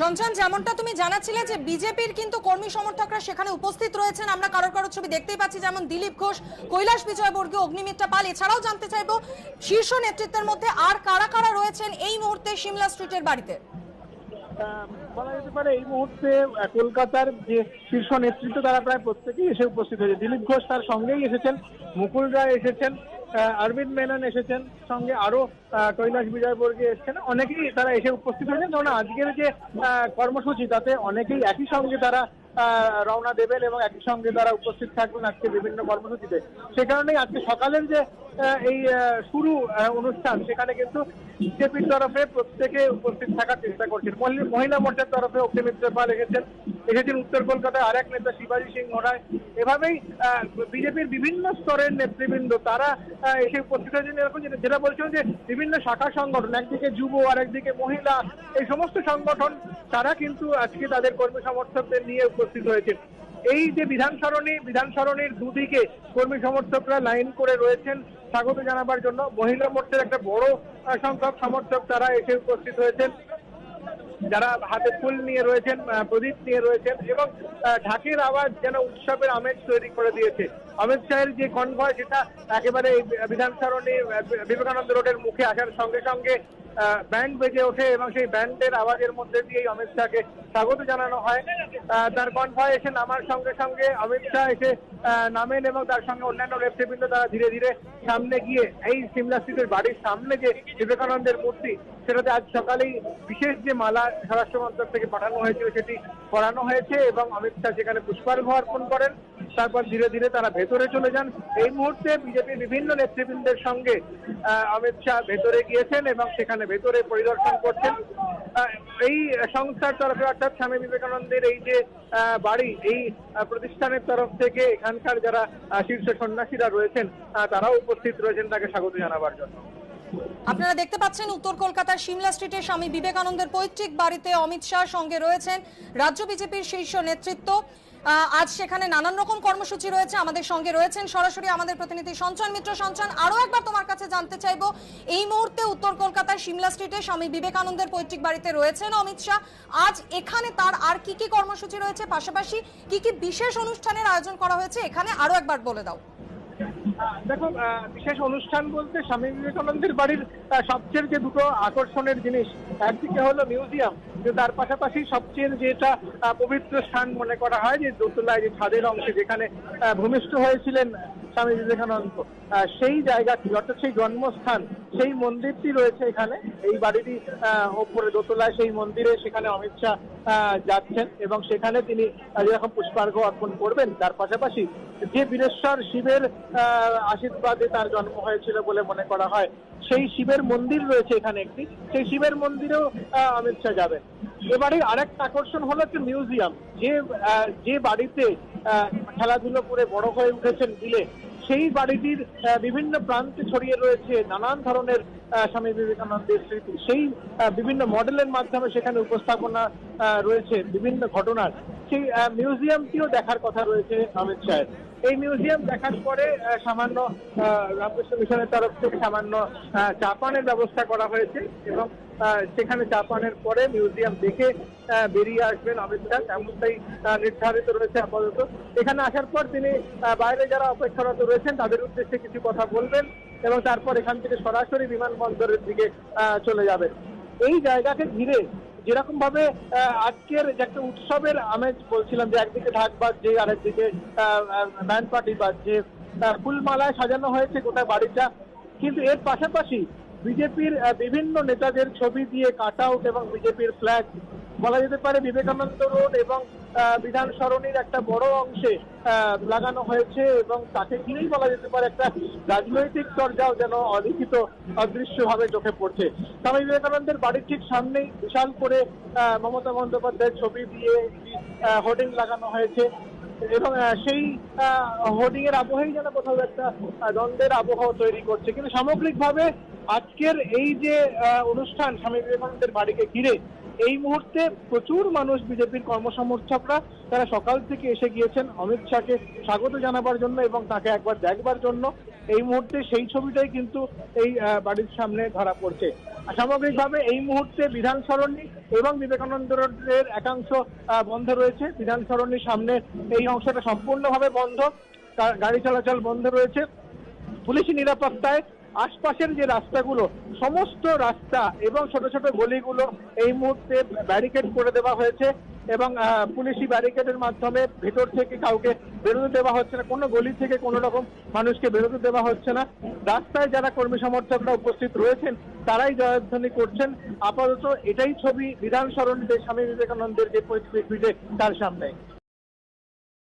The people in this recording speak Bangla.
সঞ্চান, যেমনটা তুমি জানাচ্ছিলে যে বিজেপির কিন্তু কর্মী সমর্থকরা সেখানে উপস্থিত রয়েছেন। আমরা কারোর কারোর ছবি দেখতেই পাচ্ছি, যেমন দিলীপ ঘোষ, কৈলাস বিজয়বর্গীয় অগ্নিমিত্রা পাল। এছাড়াও জানতে চাইব, শীর্ষ নেতৃত্বের মধ্যে আর কারা কারা রয়েছেন এই মুহূর্তে সিমলা স্ট্রিটের বাড়িতে? বলা যেতে পারে এই মুহূর্তে কলকাতার যে শীর্ষ নেতৃত্ব তারা প্রায় প্রত্যেকেই এসে উপস্থিত হয়েছে। দিলীপ ঘোষ তার সঙ্গেই এসেছেন, মুকুল রায় এসেছেন অরবিন্দ মেনন এসেছেন, সঙ্গে আরও কৈলাস বিজয়বর্গী এসেছেন। অনেকেই তারা এসে উপস্থিত হয়েছেন। কারণ আজকের যে কর্মসূচি, তাতে অনেকেই একই সঙ্গে তারা রওনা দেবেন এবং একই সঙ্গে তারা উপস্থিত থাকবেন আজকে বিভিন্ন কর্মসূচিতে। সে কারণেই আজকে সকালের যে এই শুরু অনুষ্ঠান, সেখানে কিন্তু বিজেপির তরফে প্রত্যেকে উপস্থিত থাকার চেষ্টা করছেন। মহিলা- মোর্চার তরফে অগ্নিমিত্র পাল এসেছেন। এসেছেন উত্তর কলকাতায় আরেক নেতা শিবাজী সিং রায় এভাবেই বিজেপির বিভিন্ন স্তরের নেতৃবৃন্দ, তারা এসে উপস্থিত হয়েছেন। এরকম যেটা- বলছেন যে বিভিন্ন শাখা সংগঠন, একদিকে যুব, আরেকদিকে মহিলা, এই সমস্ত সংগঠন, তারা কিন্তু আজকে তাদের কর্মী সমর্থকদের নিয়ে উপস্থিত হয়েছেন। এই যে বিধান সরণি, বিধান সরণির দুদিকে কর্মী সমর্থকরা লাইন করে রয়েছেন, স্বাগত জানাবার জন্য। মহিলা মোর্চার একটা বড় সংখ্যক সমর্থক তারা এসে উপস্থিত হয়েছেন। যারা হাতে ফুল নিয়ে রয়েছেন প্রদীপ নিয়ে রয়েছেন এবং ঢাকের আওয়াজ যেন উৎসবের আমেজ তৈরি করে দিয়েছে। অমিত শাহের যে কনভয়, সেটা একেবারে বিধান সরণি বিবেকানন্দ রোডের মুখে আসার সঙ্গে সঙ্গে ব্যান্ড বেজে ওঠে এবং সেই ব্যান্ডের আওয়াজের মধ্যে দিয়েই অমিত শাহকে স্বাগত জানানো হয়। তার কনভয় এসে নামার সঙ্গে সঙ্গে অমিত শাহ এসে নামেন এবং তার সঙ্গে অন্যান্য নেতৃবৃন্দ তারা ধীরে ধীরে সামনে গিয়ে, এই সিমলা স্ট্রিটের বাড়ির সামনে যে বিবেকানন্দের মূর্তি, সেটাতে আজ সকালেই বিশেষ যে মালা স্বরাষ্ট্র মন্ত্রক থেকে পাঠানো হয়েছিল, সেটি পড়ানো হয়েছে এবং অমিত শাহ সেখানে পুষ্পার্ঘ অর্পণ করেন। তারপর ধীরে ধীরে তারা ভেতরে চলে যান। এই মুহূর্তে বিজেপির বিভিন্ন নেতৃবৃন্দের সঙ্গে অমিত শাহ ভেতরে গিয়েছেন এবং সেখানে ভেতরে পরিদর্শন করছেন। এই সংস্থার তরফে অর্থাৎ স্বামী বিবেকানন্দের এই যে বাড়ি, এই প্রতিষ্ঠানের তরফ থেকে এখানকার যারা শীর্ষ সন্ন্যাসীরা রয়েছেন তারাও উপস্থিত রয়েছেন তাকে স্বাগত জানাবার জন্য। আপনারা দেখতে পাচ্ছেন উত্তর কলকাতার সিমলা স্ট্রিটে স্বামী বিবেকানন্দের পৈতৃক বাড়িতে অমিত শাহ সঙ্গে রয়েছেন। রাজ্য বিজেপির শীর্ষ নেতৃত্ব আজ সেখানে নানান রকম কর্মসূচি রয়েছে। আমাদের সঙ্গে রয়েছেন সরাসরি আমাদের প্রতিনিধি সঞ্চন মিত্র। সঞ্চন, আরও একবার তোমার কাছে জানতে চাইব, এই মুহূর্তে উত্তর কলকাতার সিমলা স্ট্রিটে স্বামী বিবেকানন্দের পৈতৃক বাড়িতে রয়েছেন অমিত শাহ। আজ এখানে তার আর কি কি কর্মসূচি রয়েছে? পাশাপাশি কি কি বিশেষ অনুষ্ঠানের আয়োজন করা হয়েছে? এখানে আরও একবার বলে দাও। দেখো বিশেষ অনুষ্ঠান বলতে স্বামী বিবেকানন্দের বাড়ির সবচেয়ে যে দুটো আকর্ষণের জিনিস, একদিকে হলো মিউজিয়াম তার পাশাপাশি সবচেয়ে যেটা পবিত্র স্থান মনে করা হয় যে দোতলায় যে ছাদের অংশে যেখানে ভূমিষ্ঠ হয়েছিলেন স্বামী বিবেকানন্দ সেই জায়গাটি অর্থাৎ সেই জন্মস্থান, সেই মন্দিরটি রয়েছে এখানে। এই বাড়িটি ওপরে দোতলায় সেই মন্দিরে সেখানে অমিত শাহ যাচ্ছেন এবং সেখানে তিনি যেরকম পুষ্পার্ঘ অর্পণ করবেন, তার পাশাপাশি যে বীরেশ্বর শিবের আশীর্বাদে তার জন্ম হয়েছিল বলে মনে করা হয়, সেই শিবের মন্দির রয়েছে এখানে একটি। সেই শিবের মন্দিরেও অমিত শাহ যাবেন। এবারে আরেকটা আকর্ষণ হলো একটা মিউজিয়াম। যে যে বাড়িতে খেলাধুলো করে বড় হয়ে উঠেছেন দিলে সেই বাড়িটির বিভিন্ন প্রান্তে ছড়িয়ে রয়েছে নানান ধরনের স্বামী বিবেকানন্দের স্মৃতি। সেই বিভিন্ন মডেলের মাধ্যমে সেখানে উপস্থাপনা রয়েছে বিভিন্ন ঘটনার। সেই মিউজিয়ামটিও দেখার কথা রয়েছে অমিত শাহের এই মিউজিয়াম দেখার পরে সামান্য রামকৃষ্ণ মিশনের তরফ থেকে সামান্য চা পানের ব্যবস্থা করা হয়েছে এবং সেখানে চা পানের পরে মিউজিয়াম দেখে বেরিয়ে আসবেন অমিত শাহ এমনটাই নির্ধারিত রয়েছে আপাতত। এখানে আসার পর তিনি বাইরে যারা অপেক্ষারত রয়েছেন, তাদের উদ্দেশ্যে কিছু কথা বলবেন এবং তারপর এখান থেকে সরাসরি বিমানবন্দরের দিকে চলে যাবেন। এই জায়গাকে ঘিরে যেরকম ভাবে আজকের যে একটা উৎসবের আমেজ বলছিলাম, যে একদিকে ঢাক বাজছে, আরেকদিকে ব্যান্ড পার্টি বাজছে ফুলমালায় সাজানো হয়েছে গোটা বাড়িটা। কিন্তু এর পাশাপাশি বিজেপির বিভিন্ন নেতাদের ছবি দিয়ে কাট আউট এবং বিজেপির ফ্ল্যাগ বলা যেতে পারে বিবেকানন্দ রোড এবং বিধান সরণির একটা বড় অংশে লাগানো হয়েছে এবং তাকে ঘিরেই বলা যেতে পারে একটা রাজনৈতিক চর্যাও যেন অলিখিত, অদৃশ্যভাবে চোখে পড়ছে। স্বামী বিবেকানন্দের বাড়ির ঠিক সামনেই বিশাল করে মমতা বন্দ্যোপাধ্যায়ের ছবি দিয়ে হোর্ডিং লাগানো হয়েছে এবং সেই হোর্ডিং এর আবহেই যেন কোথাও একটা দ্বন্দ্বের আবহাওয়া তৈরি করছে। কিন্তু সামগ্রিকভাবে আজকের এই যে অনুষ্ঠান স্বামী বিবেকানন্দের বাড়িকে ঘিরে, এই মুহূর্তে প্রচুর মানুষ বিজেপির কর্মসমর্থকরা, তারা সকাল থেকে এসে গিয়েছেন অমিত শাহকে স্বাগত জানাবার জন্য এবং তাকে একবার দেখবার জন্য। এই মুহূর্তে সেই ছবিটাই কিন্তু এই বাড়ির সামনে ধরা পড়ছে। সামগ্রিকভাবে এই মুহূর্তে বিধান সরণি এবং বিবেকানন্দ রোডের একাংশ বন্ধ রয়েছে। বিধান সরণির সামনে এই অংশটা সম্পূর্ণভাবে বন্ধ। গাড়ি চলাচল বন্ধ রয়েছে। পুলিশি নিরাপত্তায় আশপাশের যে রাস্তাগুলো, সমস্ত রাস্তা এবং ছোট ছোট গলিগুলো এই মুহূর্তে ব্যারিকেড করে দেওয়া হয়েছে এবং পুলিশি ব্যারিকেডের মাধ্যমে ভেতর থেকে কাউকে বেরোতে দেওয়া হচ্ছে না। কোনো গলি থেকে কোনো রকম মানুষকে বেরোতে দেওয়া হচ্ছে না। রাস্তায় যারা কর্মী সমর্থকরা উপস্থিত রয়েছেন, তারাই জয়ধ্বনি করছেন। আপাতত এটাই ছবি বিধান সরণিতে স্বামী বিবেকানন্দের যে ভিটে তার সামনে।